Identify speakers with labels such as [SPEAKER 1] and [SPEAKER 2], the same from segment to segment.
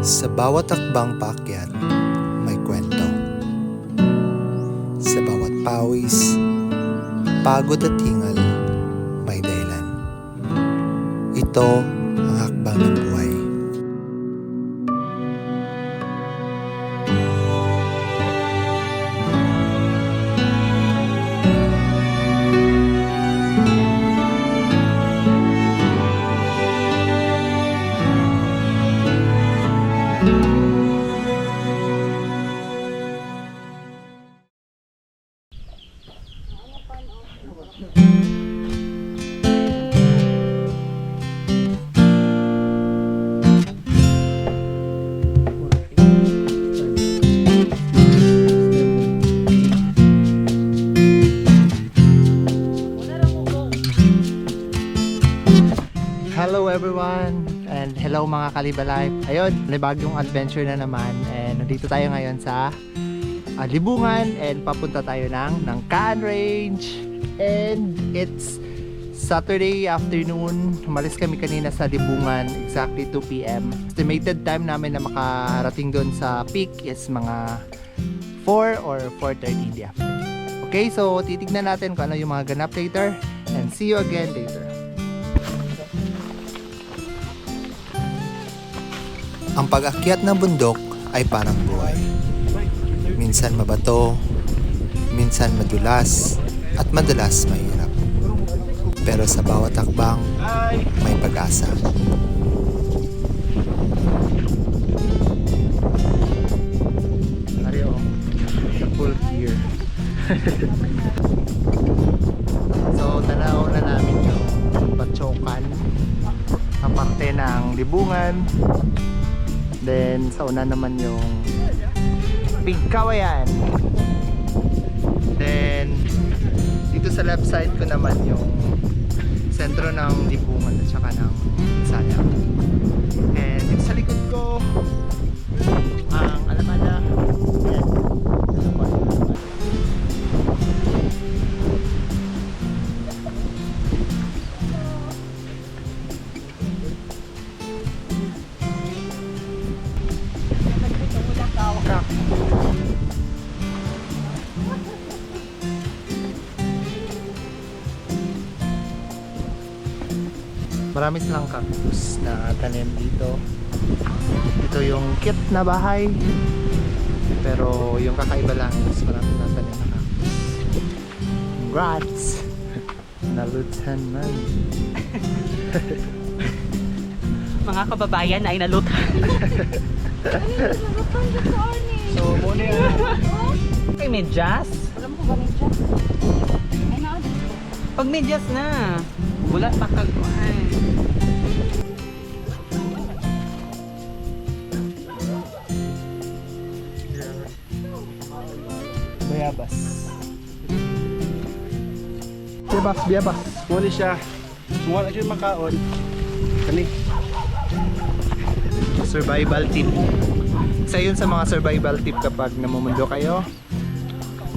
[SPEAKER 1] Sa bawat akbang paakyat, may kwento. Sa bawat pawis, pagod at hingal, may dahilan. Ito ang hakbang ng buhay. Everyone and hello mga Kalibalife. Ayun, may bagong adventure na naman and nandito tayo ngayon sa ah, Libungan and papunta tayo ng Nangkaan Range and it's Saturday afternoon. Umalis kami kanina sa Libungan exactly 2 p.m. Estimated time namin na makarating doon sa peak is mga 4 or 4.30 in the afternoon. Okay, so titignan natin kung ano yung mga ganap later and see you again later. Ang pag-akyat ng bundok ay parang buhay. Minsan mabato, minsan madulas, at madalas mahirap. Pero sa bawat akbang, may pag-asa. The full gear. so, tanaw na namin yung Batsokan na parte ng libungan Sa una naman yung Pigkawayan. Then dito sa left side ko naman yung sentro ng Libungan at saka ng Sayang. And Marami silang cactus na tanim dito. Ito yung kit na bahay. Pero yung kakaiba lang is marami na tanim na cactus. Congrats! Nalutan man.
[SPEAKER 2] mga kababayan ay nalutan.
[SPEAKER 1] So, muna yan.
[SPEAKER 2] Kay medyas.
[SPEAKER 3] Alam ko ba na.
[SPEAKER 2] Pag medyas na. Wala pa kag ay.
[SPEAKER 1] Bayabas. Biyabas, biyabas.
[SPEAKER 4] Muli siya. Mula siya makaon. Kani.
[SPEAKER 1] survival tip. Isa yun sa mga survival tip kapag namumundo kayo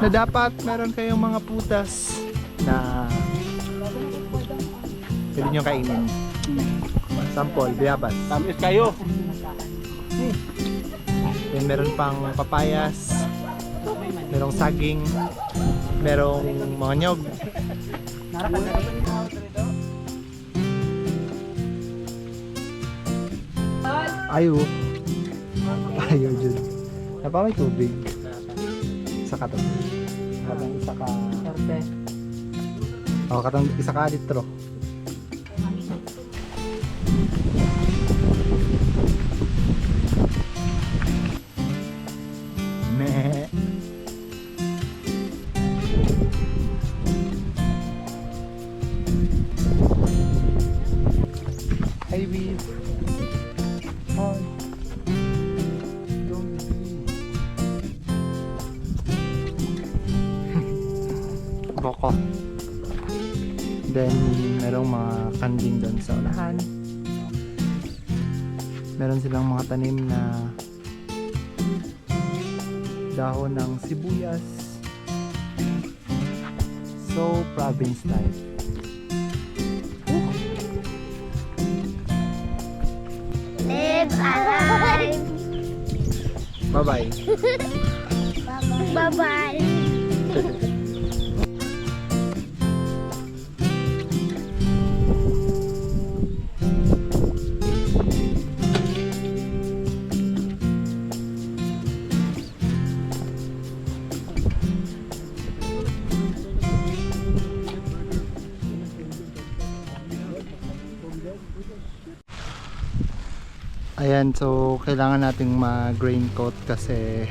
[SPEAKER 1] na dapat meron kayong mga putas na pwede nyo kainin. Sample, biyabas.
[SPEAKER 4] Tamis kayo.
[SPEAKER 1] Then meron pang papayas, merong saging, merong mga nyog. Ayo. Ayo dyan. Napa may tubig. Isa ka to. Katang isa ka. Oh, katang isa ka litro. Silang mga tanim na dahon ng sibuyas. So, province life.
[SPEAKER 3] Live alive.
[SPEAKER 1] Bye-bye.
[SPEAKER 3] Bye-bye.
[SPEAKER 1] Ayan, so kailangan nating mag-raincoat kasi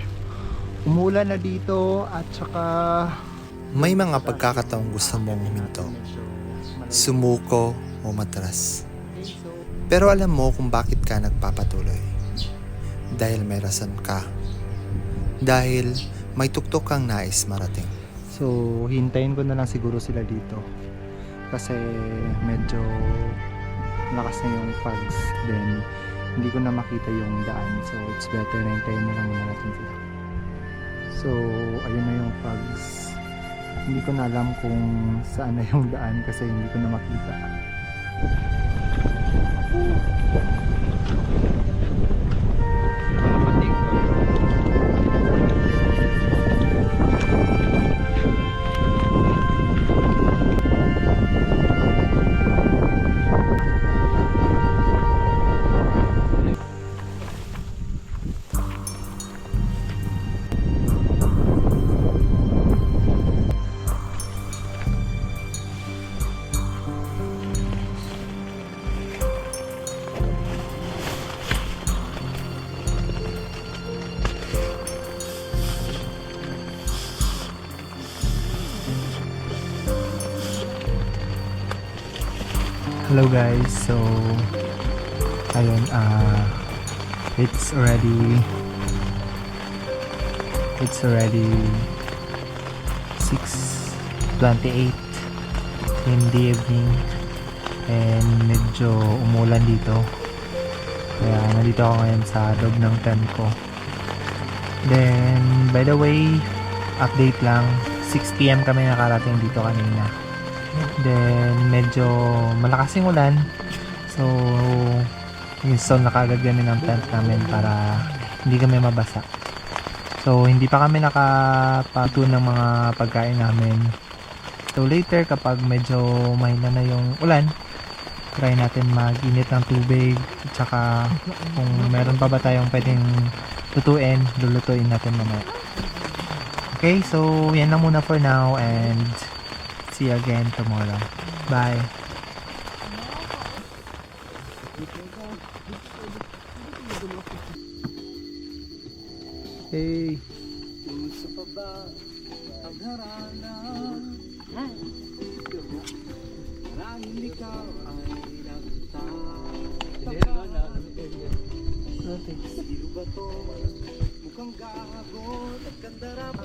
[SPEAKER 1] umulan na dito at saka
[SPEAKER 5] May mga pagkakataong gusto mong huminto, sumuko o matras. Pero alam mo kung bakit ka nagpapatuloy. Dahil may rason ka. Dahil may tuktok kang nais marating.
[SPEAKER 1] So, hintayin ko na lang siguro sila dito. Kasi medyo lakas na yung fogs. Then, hindi ko na makita yung daan. So, it's better na hintayin na lang muna natin sila. So, ayun na yung fogs. Hindi ko na alam kung saan na yung daan kasi hindi ko na makita.
[SPEAKER 2] Kapatid
[SPEAKER 1] Hello guys, so ayun, uh, it's already it's already 6.28 in the evening. And medyo umulan dito. Kaya nandito ako ngayon sa loob ng tent ko. Then by the way update lang. 6pm kami nakarating dito kanina Then, medyo malakas yung ulan. So, install na kagad kami ng tent namin para hindi kami mabasa. So, hindi pa kami nakapatun ng mga pagkain namin. So, later kapag medyo mahina na yung ulan, try natin mag-init ng tubig. At saka, kung meron pa ba tayong pwedeng lutuin, lulutuin natin mamaya. Okay, so yan lang muna for now and see you again tomorrow. Bye. Hey.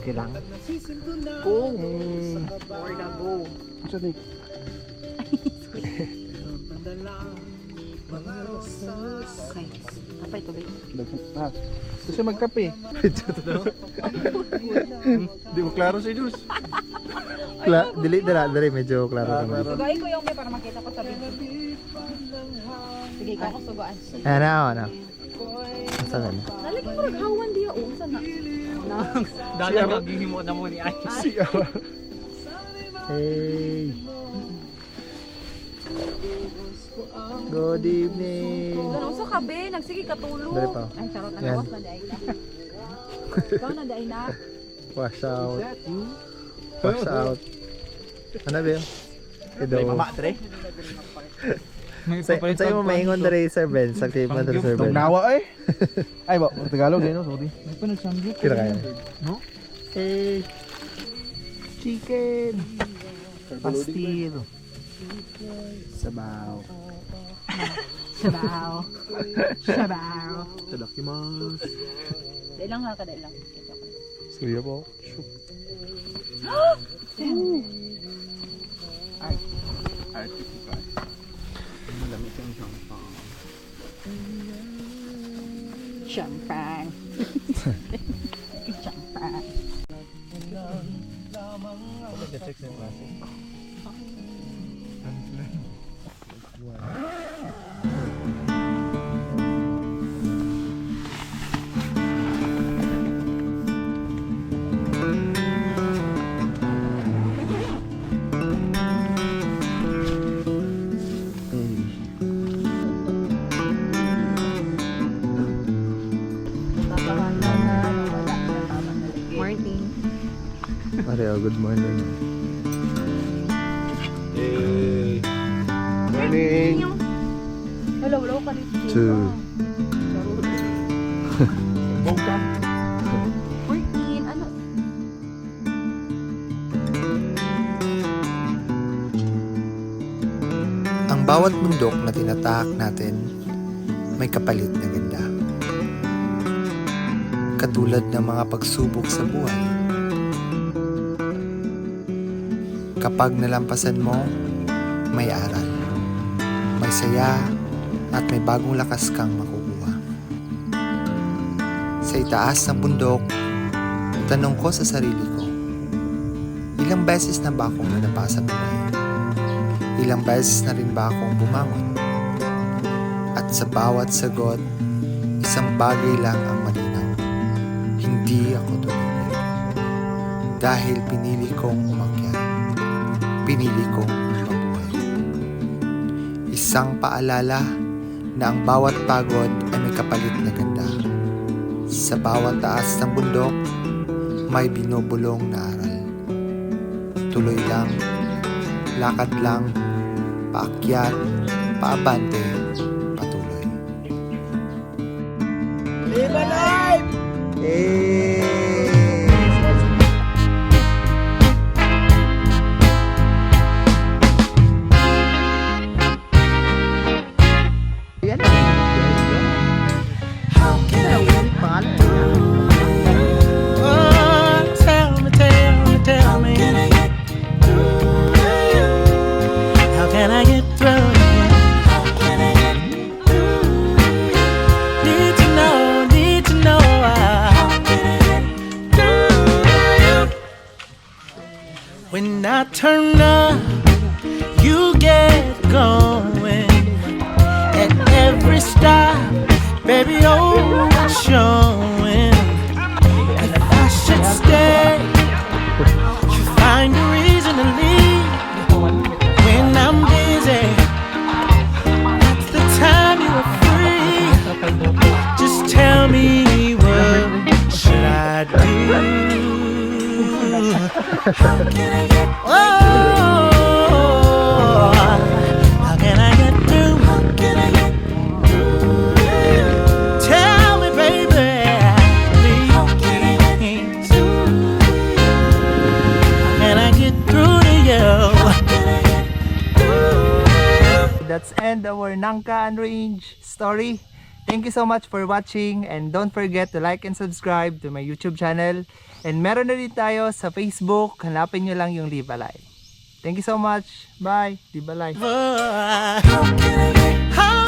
[SPEAKER 1] Okay lang. Kung
[SPEAKER 2] More na go.
[SPEAKER 3] Okay. Kapay tubig.
[SPEAKER 4] Ah, gusto magkape. Hindi mo klaro si Diyos.
[SPEAKER 1] Kla dili dala dali medyo klaro
[SPEAKER 4] Ah, klaro.
[SPEAKER 3] Sugain ko yung may para makita ko sa video. Sige, ikaw ko sugaan.
[SPEAKER 1] Ano ano? Saan na?
[SPEAKER 3] Nalagyan ko raghawan diya. Oh, saan na?
[SPEAKER 2] Dala magiging mo na mo ni Ay.
[SPEAKER 1] Hey. Good evening.
[SPEAKER 3] Ganun sa kabe, nagsige katulog.
[SPEAKER 1] Dali pa.
[SPEAKER 3] Ay, charot.
[SPEAKER 1] Yan.
[SPEAKER 3] Nagawas na daay na. Ikaw na daay na.
[SPEAKER 1] Wash out. Wash out. Ano ba yun? Ito.
[SPEAKER 4] Dre.
[SPEAKER 1] Sa sa'yo mo maingon na rin, Sir Ben. Sa team mo na Sir Ben.
[SPEAKER 4] Nawa eh. Ay ba, Tagalog eh no, sorry.
[SPEAKER 2] May pa nagsamgyup.
[SPEAKER 1] Kira kaya.
[SPEAKER 2] No?
[SPEAKER 1] Hey. Chicken. Pastil. Sabaw.
[SPEAKER 3] Sabaw. Sabaw.
[SPEAKER 4] Tadakimasu.
[SPEAKER 3] Dahil lang ha, kadahil lang.
[SPEAKER 1] Suya po.
[SPEAKER 3] let me
[SPEAKER 6] sing Chong
[SPEAKER 4] Fang.
[SPEAKER 3] Chong Fang. Chong Fang. Look at the
[SPEAKER 2] chicks in glasses.
[SPEAKER 6] Good morning.
[SPEAKER 4] Hey. Morning.
[SPEAKER 3] Wala, wala ko kanito.
[SPEAKER 6] Two.
[SPEAKER 4] Bongka.
[SPEAKER 3] 14, ano?
[SPEAKER 5] Ang bawat bundok na tinatahak natin may kapalit na ganda. Katulad ng mga pagsubok sa buhay. Kapag nalampasan mo, may aral. May saya at may bagong lakas kang makukuha. Sa itaas ng bundok, tanong ko sa sarili ko, ilang beses na ba akong nadapa sa buhay? Ilang beses na rin ba akong bumangon? At sa bawat sagot, isang bagay lang ang malinaw. Hindi ako tumigil. Dahil pinili kong umakyat. Pinili kong mabuhay. Isang paalala na ang bawat pagod ay may kapalit na ganda. Sa bawat taas ng bundok, may binubulong na aral. Tuloy lang, lakad lang, paakyat, paabante, patuloy.
[SPEAKER 4] Live alive!
[SPEAKER 6] Eh! Yan. Range story. Thank you so much for watching and don't forget to like and subscribe to my YouTube channel. And meron na rin tayo sa Facebook. Hanapin nyo lang yung Live Alive. Thank you so much. Bye. Live Alive.
[SPEAKER 4] How